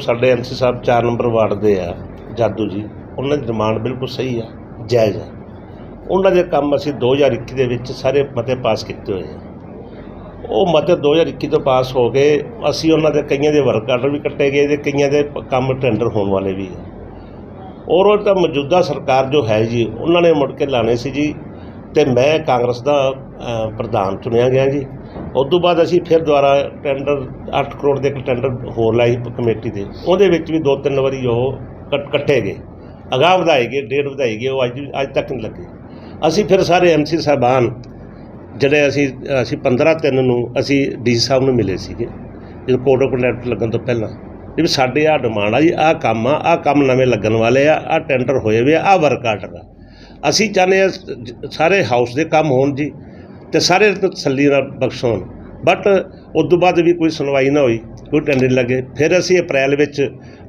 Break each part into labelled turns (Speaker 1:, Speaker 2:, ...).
Speaker 1: ਸਾਡੇ ਐਮਸੀ ਸਾਹਿਬ 4 number ward ਦੇ ਆ, ਜਾਦੂ ਜੀ। ਉਹਨਾਂ ਦੀ ਡਿਮਾਂਡ ਬਿਲਕੁਲ ਸਹੀ ਆ, ਜਾਇਜ਼ ਆ। ਉਹਨਾਂ ਦੇ ਕੰਮ ਅਸੀਂ 2021 ਦੇ ਵਿੱਚ ਸਾਰੇ ਮਤੇ ਪਾਸ ਕੀਤੇ ਹੋਏ ਆ। ਉਹ ਮਤੇ 2021 ਤੋਂ ਪਾਸ ਹੋ ਗਏ ਅਸੀਂ ਉਹਨਾਂ ਦੇ ਕਈਆਂ ਦੇ ਵਰਕ ਆਰਡਰ ਵੀ ਕੱਟੇ ਗਏ ਤੇ ਕਈਆਂ ਦੇ ਕੰਮ ਟੈਂਡਰ ਹੋਣ ਵਾਲੇ ਵੀ ਆ। ਔਰ ਉਹ ਤਾਂ ਮੌਜੂਦਾ ਸਰਕਾਰ ਜੋ ਹੈ ਜੀ, ਉਹਨਾਂ ਨੇ ਮੁੜ ਕੇ ਲਾਣੇ ਸੀ ਜੀ ਤੇ ਮੈਂ ਕਾਂਗਰਸ ਦਾ ਪ੍ਰਧਾਨ ਚੁਣਿਆ ਗਿਆ ਜੀ। ਉਸ ਤੋਂ ਬਾਅਦ ਅਸੀਂ ਫਿਰ ਦੁਬਾਰਾ ਟੈਂਡਰ 8 ਕਰੋੜ ਦੇ ਇੱਕ ਟੈਂਡਰ ਹੋਰ ਲਾਈ ਕਮੇਟੀ ਦੇ। ਉਹਦੇ ਵਿੱਚ ਵੀ ਦੋ ਤਿੰਨ ਵਾਰੀ ਉਹ ਕੱਟੇ ਗਏ। ਅਗਾਂਹ ਵਧਾਏ ਗਏ ਡੇਟ ਵਧਾਈ ਗਏ, ਉਹ ਅੱਜ ਅੱਜ ਤੱਕ ਨਹੀਂ ਲੱਗੇ। ਅਸੀਂ ਫਿਰ ਸਾਰੇ ਐਮਸੀ ਸਾਹਿਬਾਨ, ਜਿਹੜੇ ਅਸੀਂ ਅਸੀਂ 15 ਤਿੰਨ ਨੂੰ ਅਸੀਂ ਡੀਸੀ ਸਾਹਿਬ ਨੂੰ ਮਿਲੇ ਸੀਗੇ, ਜਦੋਂ ਕੋਡ ਆਫ ਕੰਡਕਟ ਲੱਗਣ ਤੋਂ ਪਹਿਲਾਂ। ਇਹ ਵੀ ਸਾਡੇ ਆ ਡਿਮਾਂਡ ਆ ਜੀ, ਆਹ ਕੰਮ ਆ, ਆਹ ਕੰਮ ਨਵੇਂ ਲੱਗਣ ਵਾਲੇ ਆ, ਆਹ ਟੈਂਡਰ ਹੋਏ ਵੇ ਆ, ਆਹ ਵਰਕ ਆਰਡਰ ਆ। ਅਸੀਂ ਚਾਹੁੰਦੇ ਆ ਸਾਰੇ ਹਾਊਸ ਦੇ ਕੰਮ ਹੋਣ ਜੀ ਤੇ ਸਾਰੇ ਤਸੱਲੀ ਨਾਲ ਬਖਸ਼ਣ। ਬਟ ਉਸ ਤੋਂ ਬਾਅਦ ਵੀ ਕੋਈ ਸੁਣਵਾਈ ਨਾ ਹੋਈ, ਕੋਈ ਟੈਂਡਰ ਲੱਗੇ। ਫਿਰ ਅਸੀਂ ਅਪ੍ਰੈਲ ਵਿੱਚ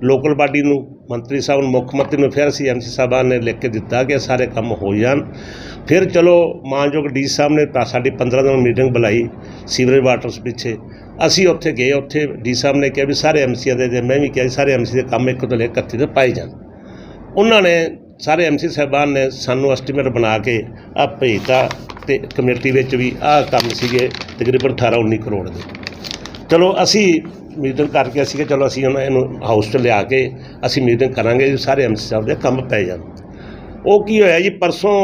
Speaker 1: ਲੋਕਲ ਬਾਡੀ ਨੂੰ, ਮੰਤਰੀ ਸਾਹਿਬ ਨੂੰ, ਮੁੱਖ ਮੰਤਰੀ ਨੂੰ, ਫਿਰ ਅਸੀਂ ਐਮਸੀ ਸਾਹਿਬਾਨ ਨੇ ਲਿਖ ਕੇ ਦਿੱਤਾ ਕਿ ਸਾਰੇ ਕੰਮ ਹੋ ਜਾਣ। ਫਿਰ ਚਲੋ ਮਾਨਯੋਗ ਡੀ ਸਾਹਿਬ ਨੇ ਸਾਡੀ 15 ਦਿਨ ਮੀਟਿੰਗ ਬੁਲਾਈ, ਸੀਵਰੇਜ ਵਾਟਰਸ ਪਿੱਛੇ। ਅਸੀਂ ਉੱਥੇ ਗਏ, ਉੱਥੇ ਡੀ ਸਾਹਿਬ ਨੇ ਕਿਹਾ ਵੀ ਸਾਰੇ ਐਮਸੀਆਂ ਦੇ, ਮੈਂ ਵੀ ਕਿਹਾ ਜੀ ਸਾਰੇ ਐਮਸੀ ਦੇ ਕੰਮ ਇੱਕ ਤੋਂ ਲੈ ਕੇ 31 ਤੱਕ ਪਾਏ ਜਾਣ। ਉਹਨਾਂ ਨੇ ਸਾਰੇ ਐਮਸੀ ਸਾਹਿਬਾਨ ਨੇ ਸਾਨੂੰ ਐਸਟੀਮੇਟ ਬਣਾ ਕੇ ਆ ਭੇਜਤਾ ਤੇ ਕਮੇਟੀ ਵਿੱਚ ਵੀ ਆਹ ਕੰਮ ਸੀਗੇ ਤਕਰੀਬਨ 18 19 ਕਰੋੜ ਦੇ। ਚਲੋ ਅਸੀਂ ਮੀਟਿੰਗ ਕਰਕੇ ਅਸੀਂ ਕਿ ਚਲੋ ਅਸੀਂ ਉਹਨਾਂ ਇਹਨੂੰ ਹਾਊਸ 'ਚ ਲਿਆ ਕੇ ਅਸੀਂ ਮੀਟਿੰਗ ਕਰਾਂਗੇ ਜੀ ਸਾਰੇ ਐਮਸੀ ਸਾਹਿਬ ਦੇ ਕੰਮ ਪੈ ਜਾਣ। ਉਹ ਕੀ ਹੋਇਆ ਜੀ ਪਰਸੋਂ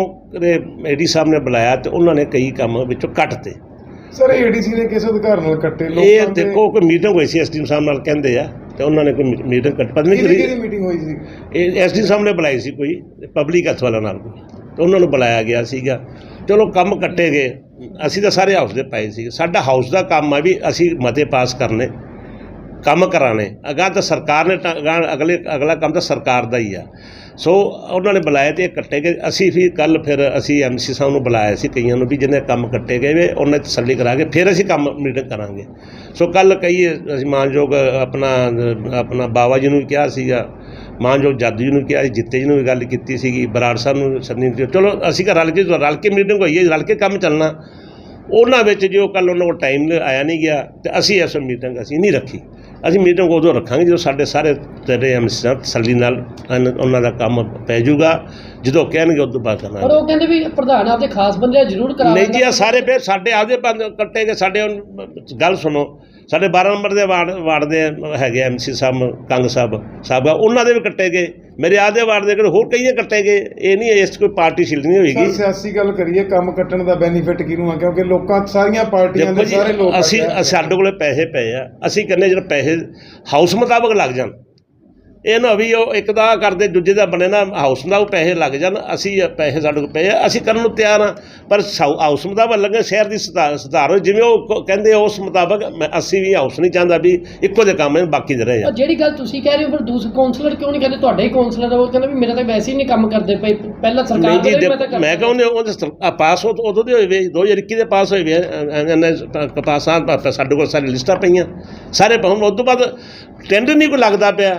Speaker 1: ਦੇ ਏਡੀ ਸਾਹਿਬ ਨੇ ਬੁਲਾਇਆ ਤੇ ਉਹਨਾਂ ਨੇ ਕਈ ਕੰਮ ਵਿੱਚੋਂ ਕੱਟਤੇ
Speaker 2: ਸਰ ਏਡੀਸੀ ਨੇ ਕਿਸ ਅਧਿਕਾਰ ਨਾਲ ਕੱਟੇ?
Speaker 1: ਇਹ
Speaker 2: ਲੋਕਾਂ ਦੇ
Speaker 1: ਦੇਖੋ ਕੋਈ ਮੀਟਿੰਗ ਹੋਈ ਸੀ ਐਸਡੀ ਸਾਹਿਬ ਨਾਲ ਕਹਿੰਦੇ ਆ। ਤੇ ਉਹਨਾਂ ਨੇ ਕੋਈ ਮੀਟਿੰਗ ਕੱਟ ਪਤਾ ਨਹੀਂ
Speaker 2: ਕਿਹਦੀ
Speaker 1: ਕਰੀ
Speaker 2: ਮੀਟਿੰਗ ਹੋਈ ਸੀ?
Speaker 1: ਇਹ ਐਸਡੀ ਸਾਹਿਬ ਨੇ ਬੁਲਾਈ ਸੀ ਕੋਈ ਪਬਲਿਕ ਹੱਥ ਵਾਲਾ ਨਾਲ ਕੋਈ। ਤੇ ਉਹਨਾਂ ਨੂੰ ਬੁਲਾਇਆ ਗਿਆ ਸੀਗਾ। ਚਲੋ ਕੰਮ ਕੱਟੇ ਗਏ। ਅਸੀਂ ਤਾਂ ਸਾਰੇ ਹਾਊਸ ਦੇ ਪਏ ਸੀ ਸਾਡਾ ਹਾਊਸ ਦਾ ਕੰਮ ਆ ਵੀ ਅਸੀਂ ਮਤੇ ਪਾਸ ਕਰਨੇ। ਕੰਮ ਕਰਾਣੇ ਅਗਾਂਹ ਤਾਂ ਸਰਕਾਰ ਨੇ ਤਾਂ ਅਗਲੇ ਅਗਲਾ ਕੰਮ ਤਾਂ ਸਰਕਾਰ ਦਾ ਹੀ ਆ। ਸੋ ਉਹਨਾਂ ਨੇ ਬੁਲਾਇਆ ਤੇ ਇਹ ਕੱਟੇ ਗਏ। ਅਸੀਂ ਵੀ ਕੱਲ ਫਿਰ ਅਸੀਂ ਐਮਸੀ ਸਾਹਿਬ ਨੂੰ ਬੁਲਾਇਆ ਸੀ ਕਈਆਂ ਨੂੰ ਵੀ ਜਿਹਨੇ ਕੰਮ ਕੱਟੇ ਗਏ ਵੇ ਉਹਨਾਂ ਦੀ ਤਸੱਲੀ ਕਰਾ ਕੇ ਫਿਰ ਅਸੀਂ ਕੰਮ ਮੀਟਿੰਗ ਕਰਾਂਗੇ। ਸੋ ਕੱਲ ਕਈ ਅਸੀਂ ਮਾਨਯੋਗ ਆਪਣਾ ਆਪਣਾ ਬਾਵਾ ਜੀ ਨੂੰ ਵੀ ਕਿਹਾ ਸੀਗਾ ਮਾਨਯੋਗ ਜਾਦੂ ਜੀ ਨੂੰ ਕਿਹਾ ਸੀ, ਜਿੱਤੇ ਜੀ ਨੂੰ ਵੀ ਗੱਲ ਕੀਤੀ ਸੀਗੀ ਬਰਾੜ ਸਾਹਿਬ ਨੂੰ ਸੰਨੀ ਨੂੰ। ਚਲੋ ਅਸੀਂ ਘਰ ਰਲ ਕੇ ਰਲ ਕੇ ਮੀਟਿੰਗ ਹੋਈ ਹੈ ਰਲ ਕੇ ਕੰਮ ਚੱਲਣਾ। ਉਹਨਾਂ ਵਿੱਚ ਜੋ ਕੱਲ ਉਹਨਾਂ ਕੋਲ ਟਾਈਮ ਆਇਆ ਨਹੀਂ ਗਿਆ, ਤੇ ਅਸੀਂ ਇਸ ਮੀਟਿੰਗ ਅਸੀਂ ਨਹੀਂ ਰੱਖੀ। ਅਸੀਂ ਮੀਟਿੰਗ ਉਦੋਂ ਰੱਖਾਂਗੇ ਜਦੋਂ ਸਾਡੇ ਸਾਰੇ ਤੇਰੇ ਐਮਸੀ ਸਾਹਿਬ ਤਸੱਲੀ ਨਾਲ ਉਹਨਾਂ ਦਾ ਕੰਮ ਪੈ ਜਾਊਗਾ। ਜਦੋਂ ਕਹਿਣਗੇ ਉਦੋਂ ਬਾਅਦ
Speaker 3: ਪਰ
Speaker 1: ਕਰਾਂਗੇ
Speaker 3: ਉਹ ਕਹਿੰਦੇ ਵੀ ਪ੍ਰਧਾਨ ਆਪਦੇ ਖਾਸ ਬੰਦੇ ਜ਼ਰੂਰ ਕਰਾ
Speaker 1: ਨਹੀਂ ਜੀ ਇਹ ਸਾਰੇ ਫਿਰ ਸਾਡੇ ਆਪਦੇ ਬੰਦ ਕੱਟੇ ਗਏ ਸਾਡੇ ਹੁਣ ਗੱਲ ਸੁਣੋ। ਸਾਡੇ 12 ਨੰਬਰ ਦੇ ਵਾਰਡ ਵਾਰਡ ਦੇ ਹੈਗੇ ਐਮਸੀ ਸਾਹਿਬ ਕੰਗ ਸਾਹਿਬ ਸਾਹਿਬਾ ਉਹਨਾਂ ਦੇ ਵੀ ਕੱਟੇ ਗਏ ਮੇਰੇ ਆਦੇ ਵਾਰਡ ਦੇ ਕਿਹੜੇ ਹੋਰ ਕਈਆਂ ਕੱਟੇ ਗਏ ਇਹ ਨਹੀਂ ਇਸ 'ਚ ਕੋਈ ਪਾਰਟੀ ਸ਼ੀਲਡ ਨਹੀਂ
Speaker 2: ਸਰ
Speaker 1: ਹੋਏਗੀ
Speaker 2: ਸਿਆਸੀ ਗੱਲ ਕਰੀਏ ਕੰਮ ਕੱਟਣ ਦਾ ਬੈਨੀਫਿਟ ਕਿਹਨੂੰ ਆ? ਕਿਉਂਕਿ ਲੋਕਾਂ ਸਾਰੀਆਂ ਪਾਰਟੀਆਂ
Speaker 1: ਦੇਖੋ
Speaker 2: ਦੇ
Speaker 1: ਜੀ
Speaker 2: ਸਾਰੇ ਲੋਕ
Speaker 1: ਅਸੀਂ
Speaker 2: ਆ।
Speaker 1: ਸਾਡੇ ਕੋਲੇ ਪੈਸੇ ਪਏ ਆ। ਅਸੀਂ ਕਹਿੰਦੇ ਜਿਹੜੇ ਪੈਸੇ ਹਾਊਸ ਮੁਤਾਬਕ ਲੱਗ ਜਾਣ। ਇਹ ਨਾ ਵੀ ਉਹ ਇੱਕ ਦਾ ਕਰਦੇ ਦੂਜੇ ਦਾ ਬਣੇ ਨਾ ਹਾਊਸ ਦਾ ਉਹ ਪੈਸੇ ਲੱਗ ਜਾਣ ਅਸੀਂ ਪੈਸੇ ਸਾਡੇ ਕੋਲ ਪਏ ਆ ਅਸੀਂ ਕਰਨ ਨੂੰ ਤਿਆਰ ਆ। ਪਰ ਹਾਊਸ ਮੁਤਾਬਕ ਲੱਗੇ ਸ਼ਹਿਰ ਦੀ ਸੁਧਾਰ ਜਿਵੇਂ ਉਹ ਕਹਿੰਦੇ ਉਸ ਮੁਤਾਬਕ ਅਸੀਂ ਵੀ ਹਾਊਸ ਨਹੀਂ ਚਾਹੁੰਦਾ ਵੀ ਇੱਕੋ ਜਿਹੇ ਕੰਮ ਨੇ ਬਾਕੀ ਦੇ ਰਹੇ
Speaker 3: ਉਹ
Speaker 1: ਆ
Speaker 3: ਜਿਹੜੀ ਗੱਲ ਤੁਸੀਂ ਕਹਿ ਰਹੇ ਹੋ ਫਿਰ ਦੂਸਰੇ ਕਾਉਂਸਲਰ ਕਿਉਂ ਨਹੀਂ ਕਹਿੰਦੇ? ਤੁਹਾਡੇ ਹੀ ਕਾਉਂਸਲਰ ਆ ਉਹ ਕਹਿੰਦੇ ਵੀ ਮੇਰਾ ਤਾਂ ਵੈਸੇ ਹੀ ਨਹੀਂ ਕੰਮ ਕਰਦੇ ਪਏ ਪਹਿਲਾਂ ਸਰਕਾਰ ਦੇ ਮੈਂ ਤਾਂ
Speaker 1: ਦੇਖੋ, ਮੈਂ ਕਹਿੰਦਾ ਆ ਪਾਸ ਉਹ ਉਦੋਂ ਦੇ ਹੋਏ ਵੇ 2021 ਦੇ ਪਾਸ ਹੋਏ ਵੇ ਪਾਸਾਂ ਸਾਡੇ ਕੋਲ ਸਾਰੀ ਲਿਸਟਾਂ ਪਈਆਂ। ਸਾਰੇ ਪਾਉਣ ਉਸ ਤੋਂ ਬਾਅਦ ਟੈਂਡਰ ਨਹੀਂ ਕੋਈ ਲੱਗਦਾ ਪਿਆ।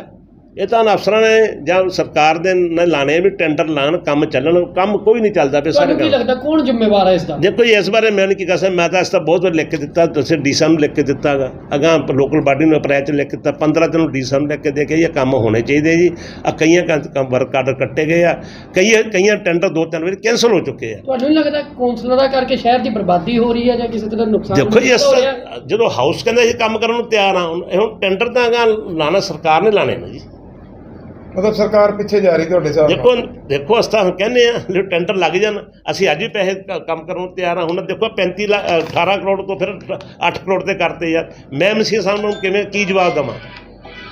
Speaker 1: ਇਹ ਤਾਂ ਅਫਸਰਾਂ ਨੇ ਜਾਂ ਸਰਕਾਰ ਦੇ ਨੇ ਲਾਣੇ ਵੀ ਟੈਂਡਰ ਲਾਣ ਕੰਮ ਚੱਲਣ ਕੰਮ ਕੋਈ ਨਹੀਂ ਚੱਲਦਾ ਪਿਆ ਸਾਰੇ
Speaker 3: ਤੁਹਾਨੂੰ ਕੀ
Speaker 1: ਕੰਮ
Speaker 3: ਲੱਗਦਾ ਕੌਣ ਜ਼ਿੰਮੇਵਾਰ ਹੈ ਇਸ ਦਾ?
Speaker 1: ਦੇਖੋ ਜੀ, ਇਸ ਬਾਰੇ ਮੈਂ ਨਹੀਂ ਕੀ ਕਹਾਂ ਮੈਂ ਤਾਂ ਇਸ ਤਾਂ ਬਹੁਤ ਵਾਰ ਲਿਖ ਕੇ ਦਿੱਤਾ ਤੁਸੀਂ ਡੀਸਾ ਨੂੰ ਲਿਖ ਕੇ ਦਿੱਤਾਗਾ। ਅਗਾਂ ਲੋਕਲ ਬਾਡੀ ਨੂੰ ਅਪ੍ਰੈਲ ਚ ਲਿਖ ਕੇ ਦਿੱਤਾ 15 ਦਿਨ ਨੂੰ ਡੀਸਾ ਨੂੰ ਲਿਖ ਕੇ ਦੇ ਕੇ ਇਹ ਕੰਮ ਹੋਣੇ ਚਾਹੀਦੇ ਜੀ। ਆ ਕਈਆਂ ਕੰਮ- ਵਰਕ ਆਰਡਰ ਕੱਟੇ ਗਏ ਆ ਕਈ ਕਈਆਂ ਟੈਂਡਰ ਦੋ ਤਿੰਨ ਵਾਰੀ ਕੈਂਸਲ ਹੋ ਚੁੱਕੇ ਆ।
Speaker 3: ਤੁਹਾਨੂੰ ਨਹੀਂ ਲੱਗਦਾ ਕਾਉਂਸਲਰਾਂ ਕਰਕੇ ਸ਼ਹਿਰ ਦੀ ਬਰਬਾਦੀ ਹੋ ਰਹੀ ਹੈ ਜਾਂ ਕਿਸੇ ਤਰ੍ਹਾਂ ਨੁਕਸਾਨ
Speaker 1: ਦੇਖੋ ਜੀ ਇਸ? ਜਦੋਂ ਹਾਊਸ ਕਹਿੰਦਾ ਇਹ ਕੰਮ ਕਰਨ ਨੂੰ ਤਿਆਰ ਆ ਹੁਣ ਟੈਂਡਰ ਤਾਂ ਅਗਾਂ ਲਾਣਾ ਸਰਕਾਰ ਨੇ ਲਾਣੇ ਨੇ ਜੀ।
Speaker 2: ਮਤਲਬ ਸਰਕਾਰ ਪਿੱਛੇ ਜਾ ਰਹੀ ਤੁਹਾਡੇ ਹਿਸਾਬ
Speaker 1: ਦੇਖੋ ਦੇਖੋ ਅਸੀਂ ਤਾਂ ਕਹਿੰਦੇ ਆ ਜੇ ਟੈਂਡਰ ਲੱਗ ਜਾਣ ਅਸੀਂ ਅੱਜ ਵੀ ਪੈਸੇ ਕ- ਕੰਮ ਕਰਨ ਨੂੰ ਤਿਆਰ ਆ ਹੁਣ ਦੇਖੋ 35 ਲੱਖ 18 ਕਰੋੜ ਤੋਂ ਫਿਰ 8 ਕਰੋੜ ਤੇ ਕਰਤੇ ਯਾਰ। ਮੈਂ ਮਸੀਹ ਸਾਹਿਬ ਨੂੰ ਕਿਵੇਂ ਕੀ ਜਵਾਬ ਦਵਾਂ?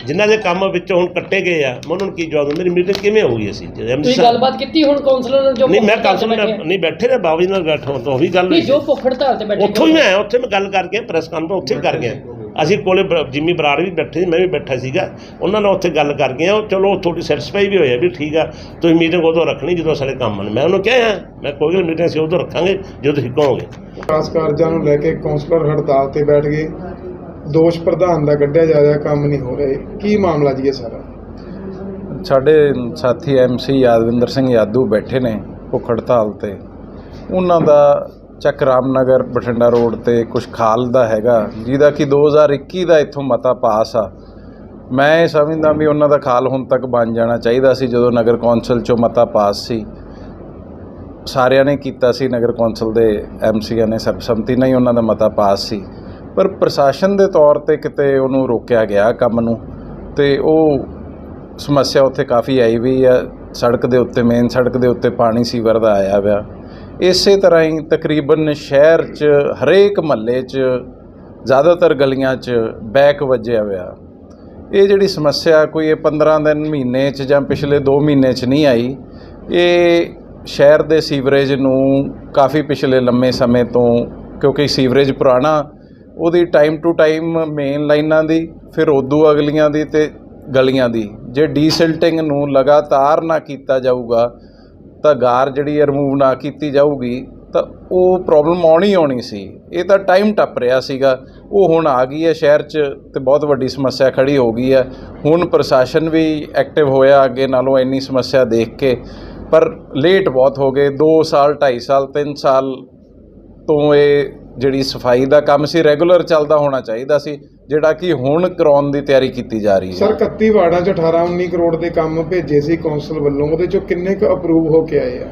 Speaker 1: ਜਿਨ੍ਹਾਂ ਦੇ ਕੰਮ ਵਿੱਚੋਂ ਹੁਣ ਕੱਟੇ ਗਏ ਆ ਮੈਂ ਉਹਨਾਂ ਨੂੰ ਕੀ ਜਵਾਬ ਦਵਾਂ? ਮੇਰੀ ਮੀਟਿੰਗ ਕਿਵੇਂ ਹੋਊਗੀ ਅਸੀਂ?
Speaker 3: ਤੁਸੀਂ ਗੱਲਬਾਤ ਕੀਤੀ ਹੁਣ ਕਾਉਂਸਲਰ ਨਾਲ ਜੋ
Speaker 1: ਨਹੀਂ ਮੈਂ
Speaker 3: ਭੁੱਖ ਹੜਤਾਲ ਤੇ
Speaker 1: ਕਾਉਂਸਲ
Speaker 3: ਬੈਠੇ ਆ।
Speaker 1: ਨਹੀਂ ਬੈਠੇ ਨੇ ਬਾਬੂ ਜੀ ਨਾਲ ਬੈਠਾ ਤਾਂ ਉਹੀ ਗੱਲ ਹੋਈ
Speaker 3: ਨਹੀਂ। ਜੋ ਭੁੱਖ ਹੜਤਾਲ ਤੇ ਬੈਠੇ
Speaker 1: ਉੱਥੋਂ ਹੀ ਮੈਂ ਆਇਆ ਉੱਥੇ ਮੈਂ ਗੱਲ ਕਰਕੇ ਪ੍ਰੈਸ ਕਾਨਫਰੰਸ ਉੱਥੇ ਹੀ ਕਰ ਗਿਆ। ਅਸੀਂ ਕੋਲੇ ਬ- ਜਿੰਮੀ ਬਰਾੜ ਵੀ ਬੈਠੇ ਸੀ ਮੈਂ ਵੀ ਬੈਠਾ ਸੀਗਾ। ਉਹਨਾਂ ਨਾਲ ਉੱਥੇ ਗੱਲ ਕਰ ਗਏ ਉਹ ਚਲੋ ਥੋੜੀ ਸੈਟੀਸਫਾਈ ਵੀ ਹੋਇਆ ਵੀ ਠੀਕ ਆ ਤੁਸੀਂ ਮੀਟਿੰਗ ਉਦੋਂ ਰੱਖਣੀ ਜਦੋਂ ਸਾਡੇ ਕੰਮ ਨੇ। ਮੈਂ ਉਹਨੂੰ ਕਿਹਾ ਮੈਂ ਕੋਈ ਗੱਲ ਮੀਟਿੰਗ ਅਸੀਂ ਉਦੋਂ ਰੱਖਾਂਗੇ ਜਦੋਂ ਤੁਸੀਂ ਕਹੋਗੇ।
Speaker 2: ਵਿਕਾਸ ਕਾਰਜਾਂ ਨੂੰ ਲੈ ਕੇ ਕਾਉਂਸਲਰ ਹੜਤਾਲ ਤੇ ਬੈਠ ਗਏ। ਦੋਸ਼ ਪ੍ਰਧਾਨ ਦਾ ਕੱਢਿਆ ਜਾ ਰਿਹਾ ਕੰਮ ਨਹੀਂ ਹੋ ਰਹੇ। ਕੀ ਮਾਮਲਾ ਜੀ ਇਹ ਸਾਰਾ?
Speaker 4: ਸਾਡੇ ਸਾਥੀ ਐਮਸੀ ਯਾਦਵਿੰਦਰ ਸਿੰਘ ਯਾਦੂ ਬੈਠੇ ਨੇ ਭੁੱਖ ਹੜਤਾਲ ਤੇ। ਉਹਨਾਂ ਦਾ ਚੱਕ ਰਾਮਨਗਰ, ਬਠਿੰਡਾ ਰੋਡ ਤੇ ਕੁਝ ਖਾਲ ਦਾ ਹੈਗਾ, ਜਿਹਦਾ ਕਿ 2021 ਦਾ ਇੱਥੋਂ ਮਤਾ ਪਾਸ ਆ। ਮੈਂ ਇਹ ਸਮਝਦਾ ਵੀ ਉਹਨਾਂ ਦਾ ਖਾਲ ਹੁਣ ਤੱਕ ਬਣ ਜਾਣਾ ਚਾਹੀਦਾ ਸੀ ਜਦੋਂ ਨਗਰ ਕੌਂਸਲ ਚੋਂ ਮਤਾ ਪਾਸ ਸੀ। ਸਾਰਿਆਂ ਨੇ ਕੀਤਾ ਸੀ, ਨਗਰ ਕੌਂਸਲ ਦੇ ਐਮਸੀਆਂ ਨੇ ਸਰਬਸੰਮਤੀ ਨਾਲ ਹੀ ਉਹਨਾਂ ਦਾ ਮਤਾ ਪਾਸ ਸੀ। ਪਰ ਪ੍ਰਸ਼ਾਸਨ ਦੇ ਤੌਰ ਤੇ ਕਿਤੇ ਉਹਨੂੰ ਰੋਕਿਆ ਗਿਆ ਕੰਮ ਨੂੰ, ਤੇ ਉਹ ਸਮੱਸਿਆ ਉੱਥੇ ਕਾਫੀ ਆਈ ਵੀ ਆ। ਸੜਕ ਦੇ ਉੱਤੇ ਮੇਨ ਸੜਕ ਦੇ ਉੱਤੇ ਪਾਣੀ ਸੀਵਰ ਦਾ ਆਇਆ ਹੋਇਆ ਇਸੇ ਤਰ੍ਹਾਂ ਹੀ ਤਕਰੀਬਨ ਸ਼ਹਿਰ 'ਚ, ਹਰੇਕ ਮਹੱਲੇ 'ਚ, ਜ਼ਿਆਦਾਤਰ ਗਲੀਆਂ 'ਚ ਬੈਕ ਵੱਜਿਆ ਹੋਇਆ। ਇਹ ਜਿਹੜੀ ਸਮੱਸਿਆ ਕੋਈ ਇਹ 15 ਦਿਨ ਮਹੀਨੇ 'ਚ ਜਾਂ ਪਿਛਲੇ 2 ਮਹੀਨੇ 'ਚ ਨਹੀਂ ਆਈ, ਇਹ ਸ਼ਹਿਰ ਦੇ ਸੀਵਰੇਜ ਨੂੰ ਕਾਫੀ ਪਿਛਲੇ ਲੰਮੇ ਸਮੇਂ ਤੋਂ, ਕਿਉਂਕਿ ਸੀਵਰੇਜ ਪੁਰਾਣਾ, ਉਹਦੀ ਟਾਈਮ ਟੂ ਟਾਈਮ ਮੇਨ ਲਾਈਨਾਂ ਦੀ, ਫਿਰ ਉਦੋਂ ਅਗਲੀਆਂ ਦੀ ਤੇ ਗਲੀਆਂ ਦੀ। ਜੇ ਡੀਸਿਲਟਿੰਗ ਨੂੰ ਲਗਾਤਾਰ ਨਾ ਕੀਤਾ ਜਾਊਗਾ ਤਾਂ ਗਾਰ ਜਿਹੜੀ ਰਿਮੂਵ ਨਾ ਕੀਤੀ ਜਾਊਗੀ, ਤਾਂ ਉਹ ਪ੍ਰੋਬਲਮ ਆਉਣੀ ਆਉਣੀ ਸੀ। ਇਹ ਤਾਂ ਟਾਈਮ ਟੱਪ ਰਿਹਾ ਸੀਗਾ। ਉਹ ਹੁਣ ਆ ਗਈ ਹੈ ਸ਼ਹਿਰ 'ਚ ਤੇ ਬਹੁਤ ਵੱਡੀ ਸਮੱਸਿਆ ਖੜੀ ਹੋ ਗਈ ਹੈ। ਹੁਣ ਪ੍ਰਸ਼ਾਸਨ ਵੀ ਐਕਟਿਵ ਹੋਇਆ ਅੱਗੇ ਨਾਲੋਂ ਇੰਨੀ ਸਮੱਸਿਆ ਦੇਖ ਕੇ, ਪਰ ਲੇਟ ਬਹੁਤ ਹੋ ਗਏ। 2 ਸਾਲ 2.5 ਸਾਲ 3 ਸਾਲ ਤੋਂ ਇਹ ਜਿਹੜੀ ਸਫ਼ਾਈ ਦਾ ਕੰਮ ਸੀ ਰੈਗੂਲਰ ਚੱਲਦਾ ਹੋਣਾ ਚਾਹੀਦਾ ਸੀ ਜਿਹੜਾ ਕਿ ਹੁਣ ਕਰਾਉਣ ਦੀ ਤਿਆਰੀ ਕੀਤੀ ਜਾ ਰਹੀ ਹੈ।
Speaker 2: ਸਰ 31 ਵਾਰਡਾਂ 'ਚ 18 19 ਕਰੋੜ ਦੇ ਕੰਮ ਭੇਜੇ ਸੀ ਕੌਂਸਲ ਵੱਲੋਂ ਉਹਦੇ 'ਚੋਂ ਕਿੰਨੇ ਕੁ ਅਪਰੂਵ ਹੋ ਕੇ ਆਏ ਆ?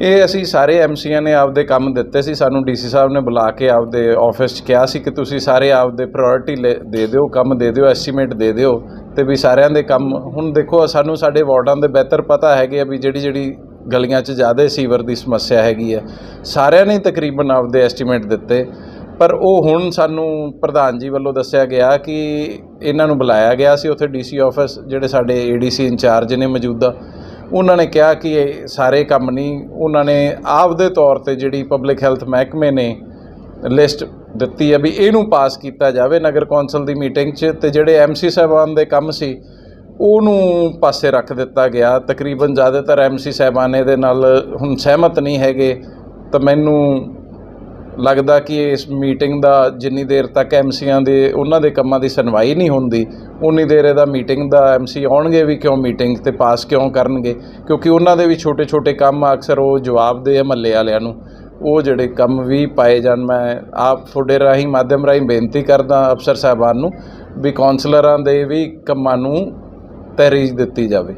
Speaker 4: ਇਹ ਅਸੀਂ ਸਾਰੇ ਐਮਸੀਆਂ ਨੇ ਆਪਦੇ ਕੰਮ ਦਿੱਤੇ ਸੀ ਸਾਨੂੰ ਡੀਸੀ ਸਾਹਿਬ ਨੇ ਬੁਲਾ ਕੇ ਆਪਦੇ ਆਫਿਸ 'ਚ ਕਿਹਾ ਸੀ ਕਿ ਤੁਸੀਂ ਸਾਰੇ ਆਪਦੇ ਪ੍ਰਾਇੋਰਟੀ ਦੇ ਦਿਓ ਕੰਮ ਦੇ ਦਿਓ ਐਸਟੀਮੇਟ ਦੇ ਦਿਓ ਤੇ ਵੀ ਸਾਰਿਆਂ ਦੇ ਕੰਮ ਹੁਣ ਦੇਖੋ ਸਾਨੂੰ ਸਾਡੇ ਵਾਰਡਾਂ ਦੇ ਬਿਹਤਰ ਪਤਾ ਹੈਗੇ ਆ ਵੀ ਜਿਹੜੀ ਜਿਹੜੀ ਗਲੀਆਂ 'ਚ ਜ਼ਿਆਦਾ ਸੀਵਰ ਦੀ ਸਮੱਸਿਆ ਹੈਗੀ ਹੈ ਸਾਰਿਆਂ ਨੇ ਤਕਰੀਬਨ ਆਪਦੇ ਐਸਟੀਮੇਟ ਦਿੱਤੇ, ਪਰ ਉਹ ਹੁਣ ਸਾਨੂੰ ਪ੍ਰਧਾਨ ਜੀ ਵੱਲੋਂ ਦੱਸਿਆ ਗਿਆ ਕਿ ਇਹਨਾਂ ਨੂੰ ਬੁਲਾਇਆ ਗਿਆ ਸੀ। ਉੱਥੇ ਡੀਸੀ ਆਫਿਸ ਜਿਹੜੇ ਸਾਡੇ ਏਡੀਸੀ ਇੰਚਾਰਜ ਨੇ ਮੌਜੂਦਾ ਉਹਨਾਂ ਨੇ ਕਿਹਾ ਕਿ ਇਹ ਸਾਰੇ ਕੰਮ ਨਹੀਂ, ਉਹਨਾਂ ਨੇ ਆਪਦੇ ਤੌਰ ਤੇ ਜਿਹੜੀ ਪਬਲਿਕ ਹੈਲਥ ਮਹਿਕਮੇ ਨੇ ਲਿਸਟ ਦਿੱਤੀ ਹੈ ਵੀ ਇਹਨੂੰ ਪਾਸ ਕੀਤਾ ਜਾਵੇ। ਨਗਰ ਕੌਂਸਲ ਦੀ ਮੀਟਿੰਗ 'ਚ ਤੇ ਜਿਹੜੇ ਐਮਸੀ ਸਾਹਿਬਾਨ ਦੇ ਕੰਮ ਸੀ ਉਹਨੂੰ ਪਾਸੇ ਰੱਖ ਦਿੱਤਾ ਗਿਆ। ਤਕਰੀਬਨ ਜ਼ਿਆਦਾਤਰ ਐਮਸੀ ਸਾਹਿਬਾਨ ਇਹਦੇ ਨਾਲ ਹੁਣ ਸਹਿਮਤ ਨਹੀਂ ਹੈਗੇ। ਤਾਂ ਮੈਨੂੰ ਲੱਗਦਾ ਕਿ ਇਸ ਮੀਟਿੰਗ ਦਾ ਜਿੰਨੀ ਦੇਰ ਤੱਕ ਐਮਸੀਆਂ ਦੇ, ਉਹਨਾਂ ਦੇ ਕੰਮਾਂ ਦੀ ਸੁਣਵਾਈ ਨਹੀਂ ਹੁੰਦੀ, ਉਨੀ ਦੇਰ ਇਹਦਾ ਮੀਟਿੰਗ ਦਾ ਐਮਸੀ ਆਉਣਗੇ ਵੀ ਕਿਉਂ ਮੀਟਿੰਗ ਤੇ ਪਾਸ ਕਿਉਂ ਕਰਨਗੇ। ਕਿਉਂਕਿ ਉਹਨਾਂ ਦੇ ਵੀ ਛੋਟੇ ਛੋਟੇ ਕੰਮ ਅਕਸਰ ਉਹ ਜਵਾਬ ਦੇ ਮਹੱਲੇ ਵਾਲਿਆਂ ਨੂੰ। ਉਹ ਜਿਹੜੇ ਕੰਮ ਵੀ ਪਾਏ ਜਾਣ, ਮੈਂ ਆਪ ਤੁਹਾਡੇ ਰਾਹੀਂ ਮਾਧਿਅਮ ਰਾਹੀਂ ਬੇਨਤੀ ਕਰਦਾ ਅਫਸਰ ਸਾਹਿਬਾਨ ਨੂੰ ਵੀ ਕਾਉਂਸਲਰਾਂ ਦੇ ਵੀ ਕੰਮਾਂ ਨੂੰ ਤਰਜੀਹ ਦਿੱਤੀ ਜਾਵੇ।